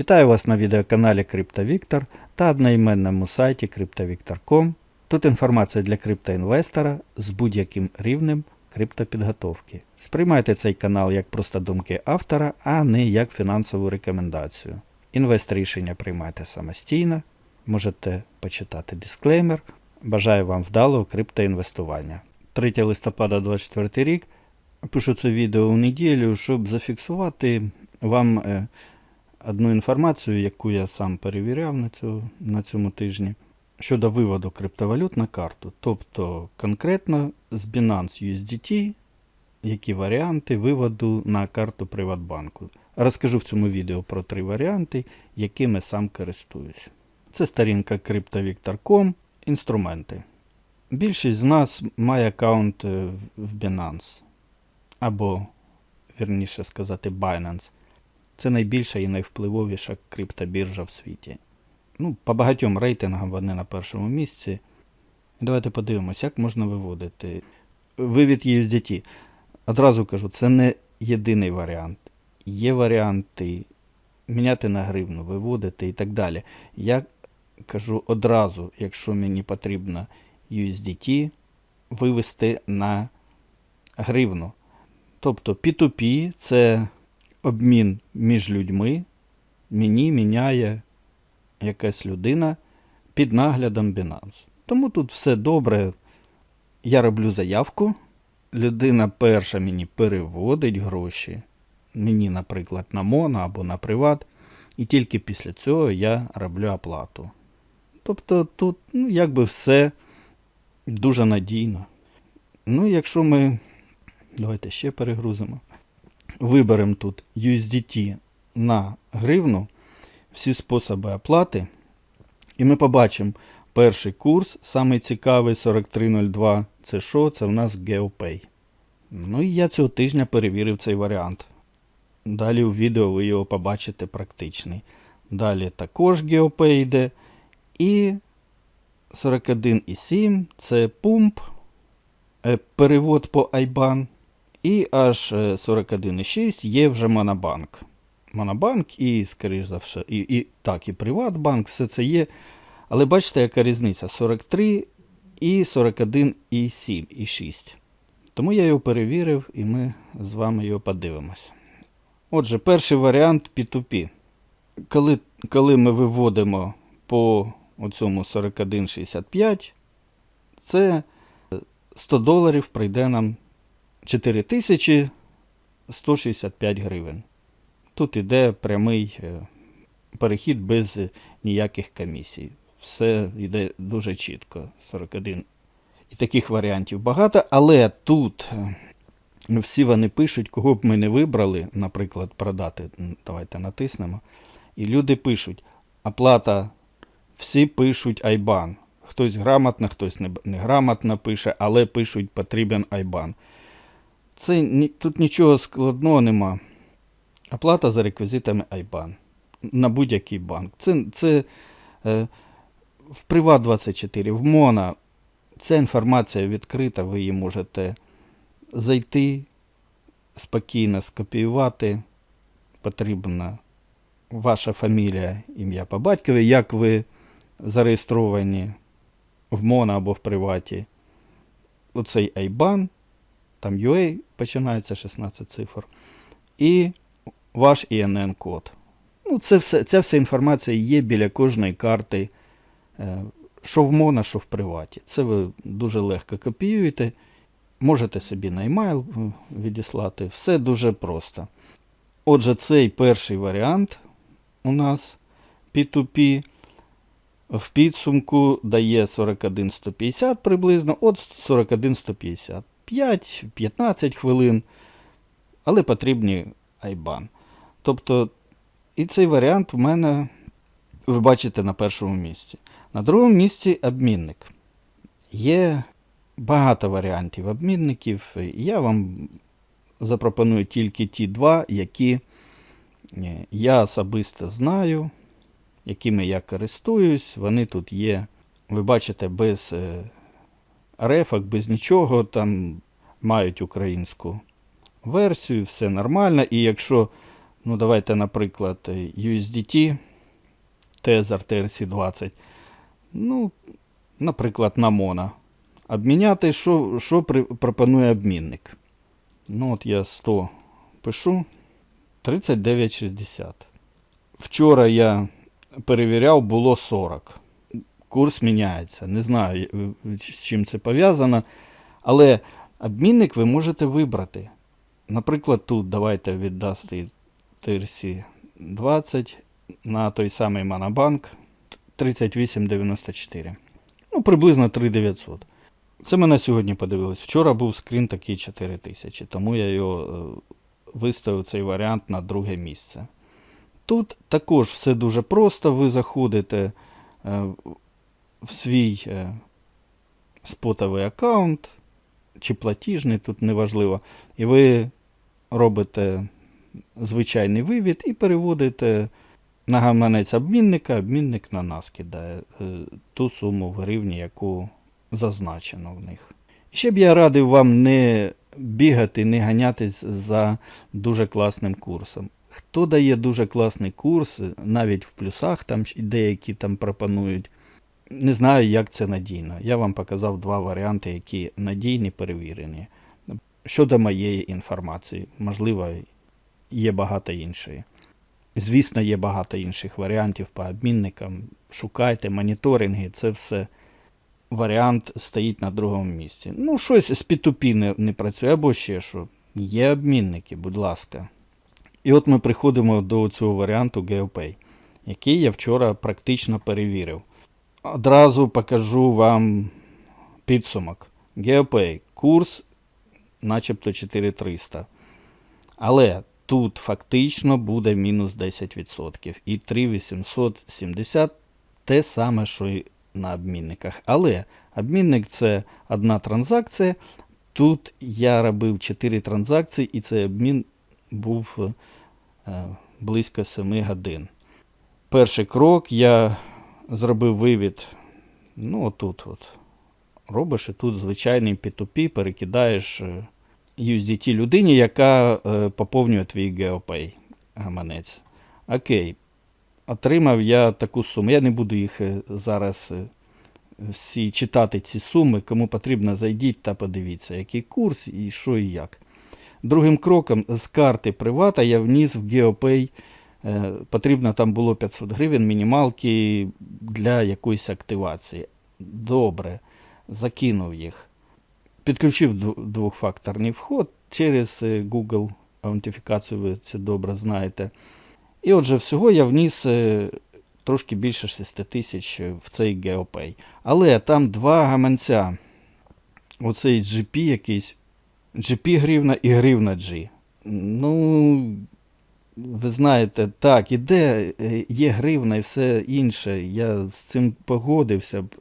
Вітаю вас на відеоканалі CryptoVictor та одноіменному сайті CryptoVictor.com. Тут інформація для криптоінвестора з будь-яким рівнем криптопідготовки. Сприймайте цей канал як просто думки автора, а не як фінансову рекомендацію. Інвест рішення приймайте самостійно, можете почитати дисклеймер. Бажаю вам вдалого криптоінвестування. 3 листопада 2024 рік. Пишу це відео у неділю, щоб зафіксувати вам е, одну інформацію, яку я сам перевіряв на, цю, на цьому тижні, щодо виводу криптовалют на карту. Тобто конкретно з Binance USDT, які варіанти виводу на карту Приватбанку. Розкажу в цьому відео про три варіанти, якими сам користуюсь. Це сторінка CryptoVictor.com, інструменти. Більшість з нас має аккаунт е, в Binance або, вірніше сказати, Binance. Це найбільша і найвпливовіша криптобіржа в світі. Ну, по багатьом рейтингам вони на першому місці. Давайте подивимось, як можна виводити. Вивід USDT. Одразу кажу, це не єдиний варіант. Є варіанти міняти на гривну, виводити і так далі. Я кажу одразу, якщо мені потрібно USDT вивести на гривну. Тобто P2P це обмін між людьми. Мені міняє якась людина під наглядом Binance. Тому тут все добре. Я роблю заявку. Людина перша мені переводить гроші. Мені, наприклад, на Моно або на Приват. І тільки після цього я роблю оплату. Тобто тут ну, якби все дуже надійно. Ну, якщо ми. Давайте ще перегрузимо. Виберемо тут USDT на гривну, всі способи оплати. І ми побачимо перший курс, самий цікавий 4302. Це що? Це в нас GeoPay. Ну і я цього тижня перевірив цей варіант. Далі у відео ви його побачите практичний. Далі також GeoPay йде. І 41,7 це пумп, е, перевод по IBAN. І аж е, 41,6 є вже Монобанк. Монобанк і, скоріш за все, і, і так, і Приватбанк, все це є. Але бачите, яка різниця? 43 і 41,7 і 6. Тому я його перевірив і ми з вами його подивимось. Отже, перший варіант P2P. Коли, коли ми виводимо по оцьому 41,65, це 100 доларів прийде нам 4165 гривень. Тут іде прямий е, перехід без ніяких комісій. Все йде дуже чітко. 41. І таких варіантів багато, але тут е, всі вони пишуть, кого б ми не вибрали, наприклад, продати. Давайте натиснемо. І люди пишуть: оплата, всі пишуть IBAN. Хтось грамотно, хтось неграмотно пише, але пишуть потрібен IBAN. Це тут нічого складного нема. Оплата за реквізитами IBAN на будь-який банк. Це, це е, в Приват24, в Мона. Ця інформація відкрита, ви її можете зайти, спокійно скопіювати. Потрібна ваша фамілія, ім'я по батькові, як ви зареєстровані в Моно або в Приваті. Оцей IBAN, там UA починається 16 цифр. І ваш ІНН-код. Ну, це все, ця вся інформація є біля кожної карти, е, що в Моно, що в приваті. Це ви дуже легко копіюєте. Можете собі на емайл е, відіслати. Все дуже просто. Отже, цей перший варіант у нас P2P в підсумку дає 41150 приблизно, от 41150. 5-15 хвилин, але потрібні IBAN. Тобто, і цей варіант в мене, ви бачите, на першому місці. На другому місці обмінник. Є багато варіантів обмінників. Я вам запропоную тільки ті два, які е, я особисто знаю, якими я користуюсь. Вони тут є, ви бачите, без рефок, без нічого, там мають українську версію, все нормально. І якщо Ну, давайте, наприклад, USDT, Tether TRC20. Ну, наприклад, на Mono. Обміняти, що, що пропонує обмінник. Ну, от я 100 пишу. 39,60. Вчора я перевіряв, було 40. Курс міняється. Не знаю, е, з чим це пов'язано. Але обмінник ви можете вибрати. Наприклад, тут давайте віддасти TRC 20 на той самий Монобанк 3894. Ну, приблизно 3900. Це ми на сьогодні подивились. Вчора був скрін такий 4000, тому я його е, виставив цей варіант на друге місце. Тут також все дуже просто. Ви заходите е, в свій е, спотовий аккаунт чи платіжний, тут неважливо. І ви робите звичайний вивід і переводите на гаманець обмінника, обмінник на нас кидає е, ту суму в гривні, яку зазначено в них. Ще б я радив вам не бігати, не ганятись за дуже класним курсом. Хто дає дуже класний курс, навіть в плюсах там деякі там пропонують. Не знаю, як це надійно. Я вам показав два варіанти, які надійні, перевірені. Щодо моєї інформації, можливо, є багато іншої. Звісно, є багато інших варіантів по обмінникам. Шукайте моніторинги, це все варіант стоїть на другому місці. Ну, щось з P2P не, не працює, або ще що. Є обмінники, будь ласка. І от ми приходимо до цього варіанту GeoPay, який я вчора практично перевірив. Одразу покажу вам підсумок. GeoPay. Курс начебто 4300. Але тут фактично буде мінус 10%. І 3870 те саме, що і на обмінниках. Але обмінник це одна транзакція. Тут я робив 4 транзакції, і цей обмін був е, близько 7 годин. Перший крок я зробив вивід. Ну, отут от. Робиш і тут звичайний P2P перекидаєш е, USDT людині, яка е, поповнює твій GeoPay гаманець. Окей. Отримав я таку суму. Я не буду їх е, зараз всі читати ці суми. Кому потрібно, зайдіть та подивіться, який курс і що і як. Другим кроком з карти привата я вніс в GeoPay. Е, Потрібно там було 500 гривень мінімалки для якоїсь активації. Добре, закинув їх. Підключив двохфакторний вход через е, Google аутентифікацію, ви це добре знаєте. І отже, всього я вніс е, трошки більше 6 тисяч в цей GeoPay. Але там два гаманця. Оцей GP якийсь, GP гривна і гривна G. Ну, ви знаєте, так, іде, е, є гривна і все інше. Я з цим погодився б.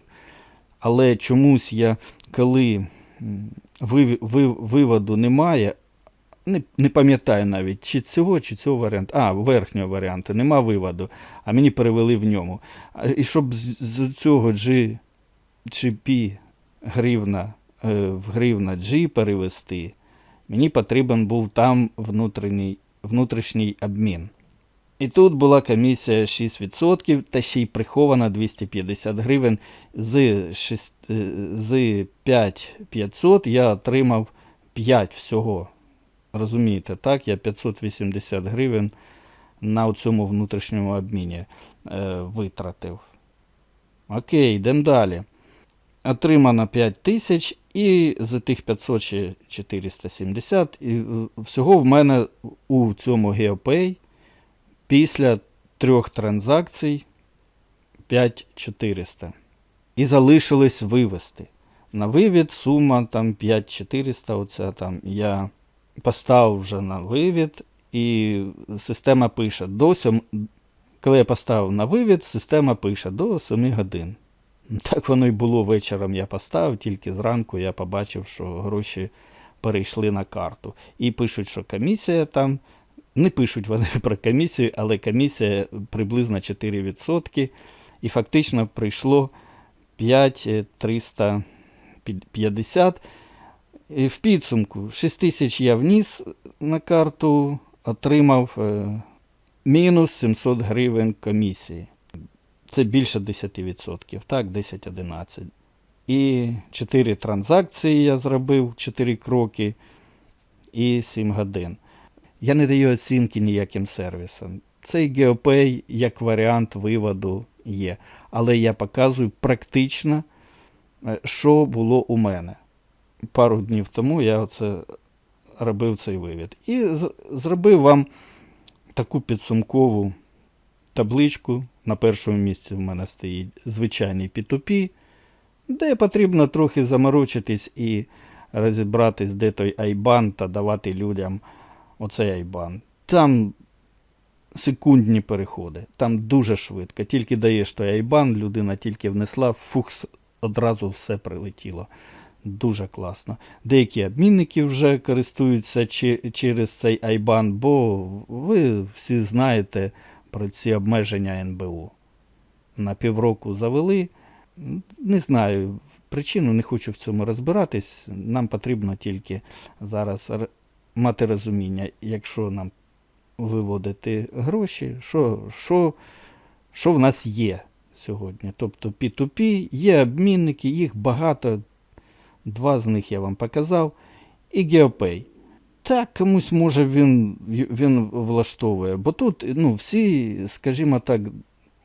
Але чомусь я, коли виводу немає, не, не пам'ятаю навіть, чи цього, чи цього варіанту. А, верхнього варіанту, нема виводу, а мені перевели в ньому. І щоб з, цього G, GP гривна е, в гривна G перевести, мені потрібен був там внутрішній, внутрішній обмін. І тут була комісія 6% та ще й прихована 250 гривень. З, 6, е, з 5500 я отримав 5 всього. Розумієте, так? Я 580 гривень на цьому внутрішньому обміні е, витратив. Окей, йдемо далі. Отримано 5 тисяч і з тих 500 ще 470. І всього в мене у цьому GeoPay після трьох транзакцій 5400. І залишилось вивести. На вивід сума там 5400. Оця там я поставив вже на вивід, і система пише до 7, коли я поставив на вивід, система пише до 7 годин. Так воно й було вечором. Я поставив, тільки зранку я побачив, що гроші перейшли на карту. І пишуть, що комісія там. Не пишуть вони про комісію, але комісія приблизно 4%. І фактично прийшло 5350. І в підсумку 6 тисяч я вніс на карту, отримав е, мінус 700 гривень комісії. Це більше 10%, так, 10-11. І 4 транзакції я зробив, 4 кроки і 7 годин. Я не даю оцінки ніяким сервісам. Цей GeoPay як варіант виводу є. Але я показую практично, е, що було у мене. Пару днів тому я оце робив цей вивід. І зробив вам таку підсумкову табличку. На першому місці в мене стоїть звичайний P2P, де потрібно трохи заморочитись і розібратись, де той айбан, та давати людям оцей айбан. Там секундні переходи, там дуже швидко. Тільки даєш той айбан, людина тільки внесла, фух, с- одразу все прилетіло. Дуже класно. Деякі обмінники вже користуються через цей айбан, бо ви всі знаєте про ці обмеження НБУ. На півроку завели. Не знаю причину, не хочу в цьому розбиратись. Нам потрібно тільки зараз мати розуміння, якщо нам виводити гроші, що, що, що в нас є сьогодні. Тобто P2P, є обмінники, їх багато. Два з них я вам показав. І GeoPay. Так, комусь може він, він влаштовує. Бо тут ну, всі, скажімо так,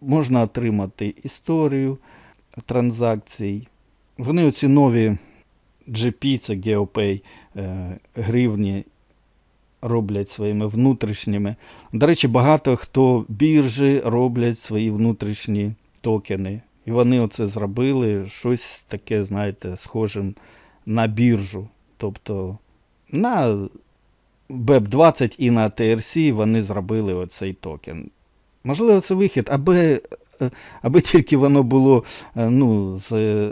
можна отримати історію транзакцій. Вони оці нові GP, це GeoPay, е, гривні роблять своїми внутрішніми. До речі, багато хто біржі роблять свої внутрішні токени. І вони оце зробили щось таке, знаєте, схожим на біржу. Тобто на BEP20 і на TRC вони зробили оцей токен. Можливо, це вихід, аби, аби тільки воно було е, ну, з, е,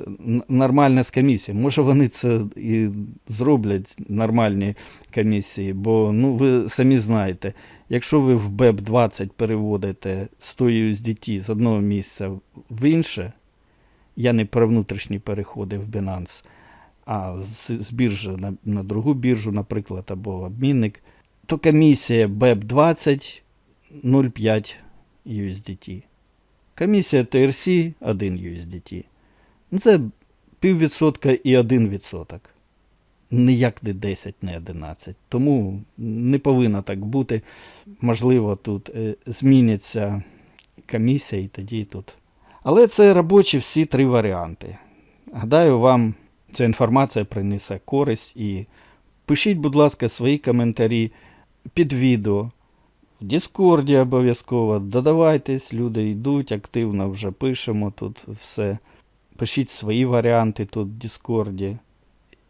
нормальне з комісії. Може, вони це і зроблять нормальні комісії, бо ну, ви самі знаєте, якщо ви в BEP20 переводите 100 USDT з одного місця в інше, я не про внутрішні переходи в Binance, а з, з біржі на, на другу біржу, наприклад, або обмінник, то комісія BEP20 0,5 USDT. Комісія TRC 1 USDT. Це піввідсотка і 1 відсоток. Ніяк не 10, не 11. Тому не повинно так бути. Можливо, тут е, зміняться комісія і тоді тут. Але це робочі всі три варіанти. Гадаю, вам ця інформація принесе користь і пишіть, будь ласка, свої коментарі під відео. В Діскорді обов'язково додавайтесь, люди йдуть, активно вже пишемо тут все. Пишіть свої варіанти тут в Діскорді.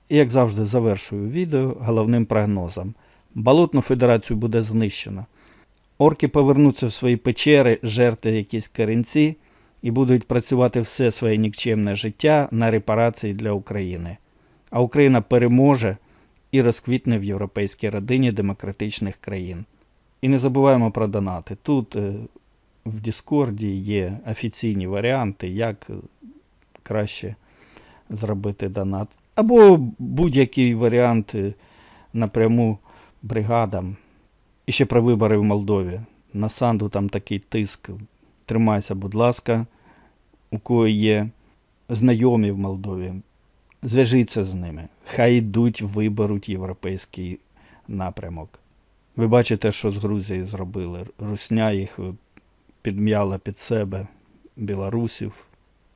І, як завжди, завершую відео головним прогнозом. Болотну федерацію буде знищено. Орки повернуться в свої печери, жерти якісь корінці і будуть працювати все своє нікчемне життя на репарації для України. А Україна переможе і розквітне в європейській родині демократичних країн. І не забуваємо про донати. Тут е, в Діскорді є офіційні варіанти, як е, краще зробити донат. Або будь-який варіант е, напряму бригадам. І ще про вибори в Молдові. На Санду там такий тиск. Тримайся, будь ласка, у кого є знайомі в Молдові. Зв'яжіться з ними. Хай йдуть, виберуть європейський напрямок. Ви бачите, що з Грузії зробили. Русня їх підм'яла під себе білорусів,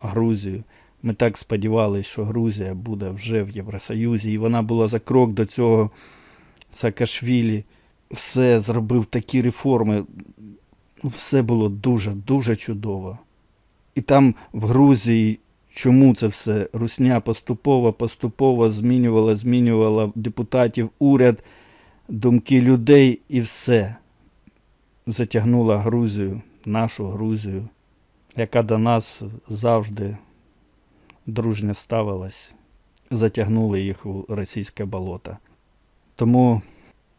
Грузію. Ми так сподівалися, що Грузія буде вже в Євросоюзі, і вона була за крок до цього Саакашвілі. Все зробив такі реформи. Ну, Все було дуже, дуже чудово. І там в Грузії чому це все? Русня поступово, поступово змінювала, змінювала депутатів, уряд, думки людей і все. Затягнула Грузію, нашу Грузію, яка до нас завжди дружньо ставилась, затягнули їх у російське болото. Тому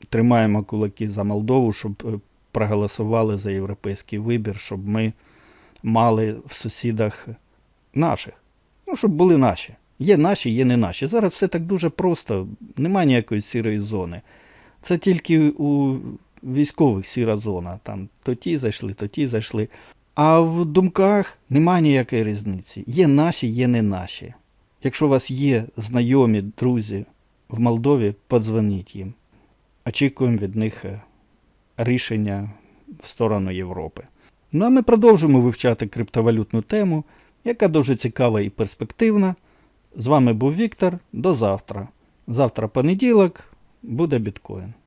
тримаємо кулаки за Молдову, щоб е, проголосували за європейський вибір, щоб ми мали в сусідах наших. Ну, щоб були наші. Є наші, є не наші. Зараз все так дуже просто, немає ніякої сірої зони. Це тільки у військових сіра зона. Там то ті зайшли, то ті зайшли. А в думках немає ніякої різниці. Є наші, є не наші. Якщо у вас є знайомі, друзі в Молдові, подзвоніть їм. Очікуємо від них е, рішення в сторону Європи. Ну а ми продовжимо вивчати криптовалютну тему, яка дуже цікава і перспективна. З вами був Віктор. До завтра. Завтра понеділок буде біткоін.